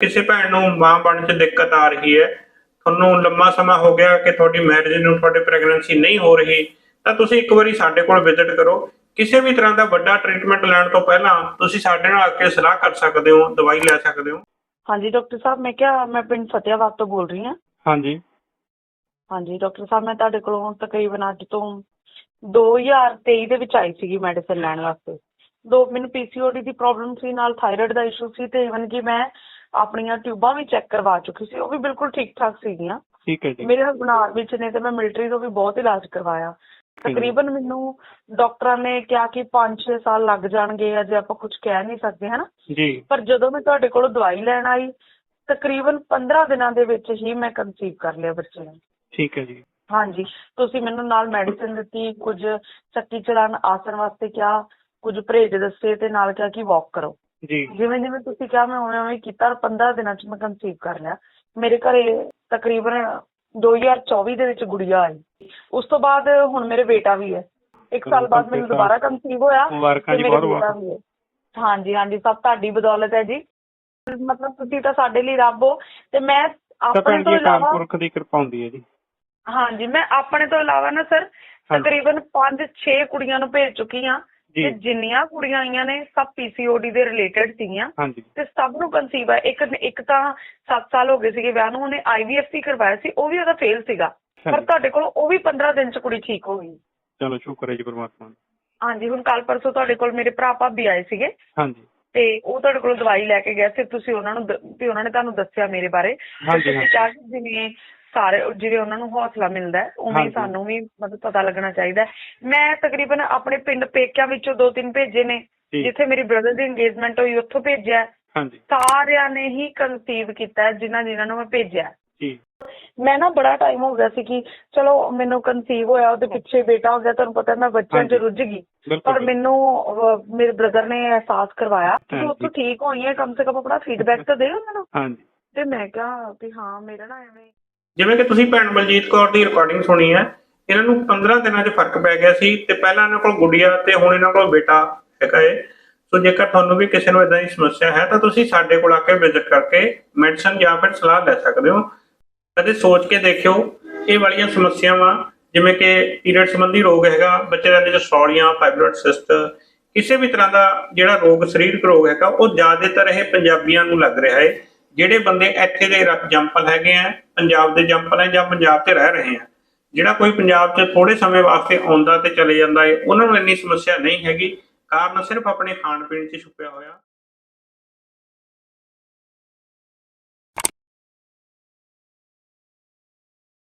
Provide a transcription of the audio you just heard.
ਕਿਸੇ ਭੈਣ ਨੂੰ ਮਾਂ ਬਣਨ 'ਚ ਦਿੱਕਤ ਆ ਰਹੀ ਹੈ ਤੁਹਾਨੂੰ ਲੰਮਾ ਸਮਾਂ ਹੋ ਗਿਆ ਕਿ ਤੁਹਾਡੀ ਮੈਰਿਜ ਨੂੰ ਤੁਹਾਡੀ ਪ੍ਰੈਗਨੈਂਸੀ ਨਹੀਂ ਹੋ ਰਹੀ ਤਾਂ ਤੁਸੀਂ ਇੱਕ ਵਾਰੀ ਸਾਡੇ ਕੋਲ ਵਿਜ਼ਿਟ ਕਰੋ। ਕਿਸੇ ਵੀ ਤਰ੍ਹਾਂ ਦਾ ਵੱਡਾ ਟ੍ਰੀਟਮੈਂਟ ਲੈਣ ਤੋਂ ਪਹਿਲਾਂ ਤੁਸੀਂ ਸਾਡੇ ਨਾਲ ਆ ਕੇ ਸਲਾਹ ਕਰ ਸਕਦੇ ਹੋ ਦਵਾਈ ਲੈ ਸਕਦੇ ਹੋ। ਹਾਂਜੀ ਡਾਕਟਰ ਸਾਹਿਬ ਮੈਂ ਕਿਹਾ ਮੈਂ ਪਿੰਡ ਫਤਿਆਬਾਦ ਤੋਂ ਬੋਲ ਰਹੀ ਹਾਂ। ਹਾਂਜੀ। ਹਾਂਜੀ ਡਾਕਟਰ ਸਾਹਿਬ ਮੈਂ ਤੁਹਾਡੇ ਕੋਲੋਂ ਤਕਰੀਬਨ ਅੱਜ ਤੋਂ 2023 ਦੇ ਵਿੱਚ ਆਈ ਸੀਗੀ ਮੈਡੀਸਿਨ ਲੈਣ ਵਾਸਤੇ। ਦੋ ਮੈਨੂੰ ਪੀਸੀਓਡੀ ਦੀ ਪ੍ਰੋਬਲਮ ਸੀ ਨਾਲ ਥਾਇਰਾਇਡ ਦਾ ਇਸ਼ੂ ਸੀ ਤੇ ਇਵਨ ਕਿ ਮੈਂ ਆਪਣੀਆਂ ਟਿਊਬਾਂ ਵੀ ਚੈੱਕ ਕਰਵਾ ਚੁੱਕੀ ਸੀ ਉਹ ਵੀ ਬਿਲਕੁਲ ਠੀਕ ਠਾਕ ਸੀਗੀਆਂ। ਠੀਕ ਹੈ ਜੀ। ਮੇਰੇ ਹਸਬੰਦ ਆਰਮੀ ਚ ਨੇ ਤੇ ਮੈਂ ਮਿਲਟਰੀ ਤੋਂ ਵੀ ਬਹੁਤ ਇਲਾਜ ਕਰਵਾਇਆ। ਤਕਰੀਬਨ ਮੈਨੂੰ ਡਾਕਟਰਾਂ ਨੇ ਕਿਹਾ ਕਿ 5-6 ਸਾਲ ਲੱਗ ਜਾਣਗੇ ਅਜੇ ਆਪਾਂ ਕੁਝ ਕਹਿ ਨਹੀਂ ਸਕਦੇ ਹਨਾ? ਜੀ। ਪਰ ਜਦੋਂ ਮੈਂ ਤੁਹਾਡੇ ਕੋਲੋਂ ਦਵਾਈ ਲੈਣ ਆਈ ਤਕਰੀਬਨ 15 ਦਿਨਾਂ ਦੇ ਵਿੱਚ ਹੀ ਮੈਂ ਕਨਸੀਵ ਕਰ ਲਿਆ ਬੱਚੇ ਨੂੰ। ਠੀਕ ਹੈ ਜੀ। ਹਾਂਜੀ। ਤੁਸੀਂ ਮੈਨੂੰ ਨਾਲ ਮੈਡੀਸਿਨ ਦਿੱਤੀ ਕੁਝ ਚੱਕੀ ਚੜਾਨ ਆਸਣ ਵਾਸਤੇ ਕਿਹਾ ਕੁਝ ਪਰਹੇਜ ਦੱਸੇ ਤੇ ਨਾਲ ਕਿਹਾ ਕਿ ਵਾਕ ਕਰੋ। ਜੀ। ਜਿਵੇਂ ਜਿਵੇਂ ਤੁਸੀਂ ਕਿਹਾ ਮੈਂ ਉਵੇਂ ਉਵੇਂ ਕੀਤਾ ਔਰ 15 ਦਿਨਾਂ ਚ ਮੈਂ ਕਨਸੀਵ ਕਰ ਲਿਆ। ਮੇਰੇ ਘਰੇ ਤਕਰੀਬਨ 2024 ਦੇ ਵਿੱਚ ਗੁੜੀਆ ਆਈ। ਉਸ ਤੋਂ ਬਾਅਦ ਹੁਣ ਮੇਰੇ ਬੇਟਾ ਵੀ ਹੈ। ਇੱਕ ਸਾਲ ਬਾਅਦ ਮੈਨੂੰ ਦੁਬਾਰਾ ਕਨਸੀਵ ਹੋਇਆ ਮੁਬਾਰਕਾਂ ਜੀ ਬਹੁਤ ਬਹੁਤ ਹਾਂਜੀ ਹਾਂਜੀ ਸਭ ਤੁਹਾਡੀ ਬਦੌਲਤ ਹੈ ਜੀ। ਮਤਲਬ ਤੁਸੀਂ ਤਾਂ ਸਾਡੇ ਲਈ ਰੱਬ ਹੋ ਤੇ ਮੈਂ ਆਪਣੇ ਤੋਂ ਇਲਾਵਾ ਦੀ ਕਿਰਪਾ ਹੁੰਦੀ ਹੈ ਜੀ। ਹਾਂਜੀ ਮੈਂ ਆਪਣੇ ਤੋਂ ਇਲਾਵਾ ਨਾ ਸਰ। ਤਕਰੀਬਨ 5-6 ਕੁੜੀਆਂ ਨੂੰ ਭੇਜ ਚੁੱਕੀ ਹਾਂ। ਜੀ ਤੇ ਜਿੰਨੀਆਂ ਕੁੜੀਆਂ ਆਈਆਂ ਨੇ ਸਭ ਪੀਸੀਓਡੀ ਦੇ ਰਿਲੇਟਡ ਸੀਗੀਆਂ। ਹਾਂਜੀ। ਤੇ ਸਭ ਨੂੰ ਕਨਸੀਵ ਹੈ ਇੱਕ ਇੱਕ ਤਾਂ 7 ਸਾਲ ਹੋ ਗਏ ਸੀਗੇ ਵਿਆਹ ਨੂੰ ਉਹਨੇ ਆਈਵੀਐਫ ਵੀ ਕਰਵਾਇਆ ਸੀ ਉਹ ਵੀ ਉਹਦਾ ਫੇਲ ਸੀਗਾ। ਪਰ। ਤੁਹਾਡੇ ਕੋਲ ਉਹ ਵੀ 15 ਦਿਨ ਚ ਕੁੜੀ ਠੀਕ ਹੋ ਗਈ। ਚਲੋ ਸ਼ੁਕਰ ਹੈ ਜੀ ਪਰਮਾਤਮਾ ਦਾ। ਹਾਂਜੀ ਹੁਣ ਕੱਲ ਪਰਸੋਂ ਤੁਹਾਡੇ ਕੋਲ ਮੇਰੇ ਭਰਾ ਭਾਬੀ ਆਏ ਸੀਗੇ। ਹਾਂਜੀ। ਤੇ ਉਹ ਤੁਹਾਡੇ ਕੋਲ ਦਵਾਈ ਲੈ ਕੇ ਗਏ ਸੀ। ਤੁਸੀਂ ਉਹਨਾਂ ਨੂੰ ਵੀ ਉਹਨਾਂ ਨੇ ਤੁਹਾਨੂੰ ਦੱਸਿਆ ਮੇਰੇ ਬਾਰੇ। ਤੇ ਹਾਂਜੀ, ਤੁਸੀਂ ਕਿ ਜਿਵੇਂ ਸਾਰੇ ਜਿਵੇਂ ਉਹਨਾਂ ਨੂੰ ਹੌਸਲਾ ਮਿਲਦਾ ਹੈ ਉਵੇਂ ਹੀ ਹਾਂਜੀ। ਸਾਨੂੰ ਵੀ ਮਤਲਬ ਪਤਾ ਲੱਗਣਾ ਚਾਹੀਦਾ ਹੈ। ਮੈਂ ਤਕਰੀਬਨ ਆਪਣੇ ਪਿੰਡ ਪੇਕਿਆਂ ਵਿੱਚੋਂ ਦੋ ਤਿੰਨ ਭੇਜੇ ਨੇ ਜੀ ਜਿੱਥੇ ਮੇਰੀ ਬ੍ਰਦਰ ਦੀ ਇੰਗੇਜਮੈਂਟ ਹੋਈ ਉੱਥੋਂ ਭੇਜਿਆ ਹੈ। ਹਾਂਜੀ ਸਾਰਿਆਂ ਨੇ ਹੀ ਕਨਸੀਵ ਕੀਤਾ ਹੈ, ਜਿਨ੍ਹਾਂ ਜਿਨ੍ਹਾਂ ਨੂੰ ਮੈਂ ਭੇਜਿਆ ਹੈ। ਜੀ ਮੈਂ ਨਾ ਬੜਾ ਟਾਈਮ ਹੋ ਗਿਆ ਸੀ ਕਿ ਚਲੋ ਮੈਨੂੰ ਕਨਸੀਵ ਹੋਇਆ ਉਹਦੇ ਪਿੱਛੇ ਬੇਟਾ ਹੋ ਗਿਆ ਤੁਹਾਨੂੰ ਪਤਾ ਮੈਂ ਬੱਚਿਆਂ 'ਚ ਹਾਂਜੀ। ਰੁੱਝ ਗਈ ਬਿਲਕੁਲ ਪਰ ਮੈਨੂੰ ਅਹ, ਮੇਰੇ ਬ੍ਰਦਰ ਨੇ ਅਹਿਸਾਸ ਕਰਵਾਇਆ ਕਿ ਹਾਂਜੀ। ਉੱਥੋਂ ਠੀਕ ਹੋਈ ਹੈ ਕਮ ਸੇ ਕਮ ਆਪਣਾ ਫੀਡਬੈਕ ਤਾਂ ਦੇ ਉਹਨਾਂ ਨੂੰ ਹਾਂਜੀ ਤੇ ਮੈਂ ਕਿਹਾ ਵੀ ਹਾਂ ਮੇਰਾ ਨਾ ਐਵੇਂ ਜਿਵੇਂ ਕਿ ਤੁਸੀਂ ਭੈਣ ਬਲਜੀਤ ਕੌਰ ਦੀ ਰਿਕਾਰਡਿੰਗ ਸੁਣੀ ਹੈ, ਇਹਨਾਂ ਨੂੰ 15 ਦਿਨਾਂ 'ਚ ਫ਼ਰਕ ਪੈ ਗਿਆ ਸੀ ਤੇ ਪਹਿਲਾਂ ਇਹਨਾਂ ਕੋਲ ਗੁੱਡੀਆ ਤੇ ਹੁਣ ਇਹਨਾਂ ਕੋਲ ਬੇਟਾ ਹੈਗਾ ਏ। ਸੋ ਜੇਕਰ ਤੁਹਾਨੂੰ ਵੀ ਕਿਸੇ ਨੂੰ ਇਦਾਂ ਦੀ ਸਮੱਸਿਆ ਹੈ, ਤਾਂ ਤੁਸੀਂ ਸਾਡੇ ਕੋਲ ਆ ਕੇ ਵਿਜ਼ਿਟ ਕਰਕੇ ਮੈਡੀਸਨ ਜਾਂ ਫਿਰ ਸਲਾਹ ਲੈ ਸਕਦੇ ਹੋ। ਕਦੇ ਸੋਚ ਕੇ ਦੇਖਿਓ, ਇਹ ਵਾਲੀਆਂ ਸਮੱਸਿਆਵਾਂ, ਜਿਵੇਂ ਕਿ ਪੀਰੀਅਡ ਸੰਬੰਧੀ ਰੋਗ ਹੈਗਾ, ਬੱਚੇ ਦੇ ਵਿੱਚ ਸੌਲੀਆਂ ਫਾਈਬਰੋਇਡ ਸਿਸਟ ਕਿਸੇ ਵੀ ਤਰ੍ਹਾਂ ਦਾ ਜਿਹੜਾ ਰੋਗ, ਸਰੀਰਕ ਰੋਗ ਹੈਗਾ, ਉਹ ਜ਼ਿਆਦਾਤਰ ਇਹ ਪੰਜਾਬੀਆਂ ਨੂੰ ਲੱਗ ਰਿਹਾ ਹੈ ਜਿਹੜੇ ਬੰਦੇ ਇੱਥੇ ਦੇ ਰ- ਜੰਪਲ ਹੈਗੇ ਆ, ਪੰਜਾਬ ਦੇ ਜੰਪਲ ਹੈ ਜਾਂ ਪੰਜਾਬ ਤੇ ਰਹਿ ਰਹੇ ਆ, ਜਿਹੜਾ ਕੋਈ ਪੰਜਾਬ 'ਚ ਥੋੜੇ ਸਮੇਂ ਵਾਸਤੇ ਆਉਂਦਾ ਤੇ ਚਲੇ ਜਾਂਦਾ ਹੈ ਉਹਨਾਂ ਨੂੰ ਇੰਨੀ ਸਮੱਸਿਆ ਨਹੀਂ ਹੈਗੀ। ਕਾਰਨ ਸਿਰਫ ਆਪਣੇ ਖਾਣ ਪੀਣ 'ਚ ਛੁਪਿਆ ਹੋਇਆ।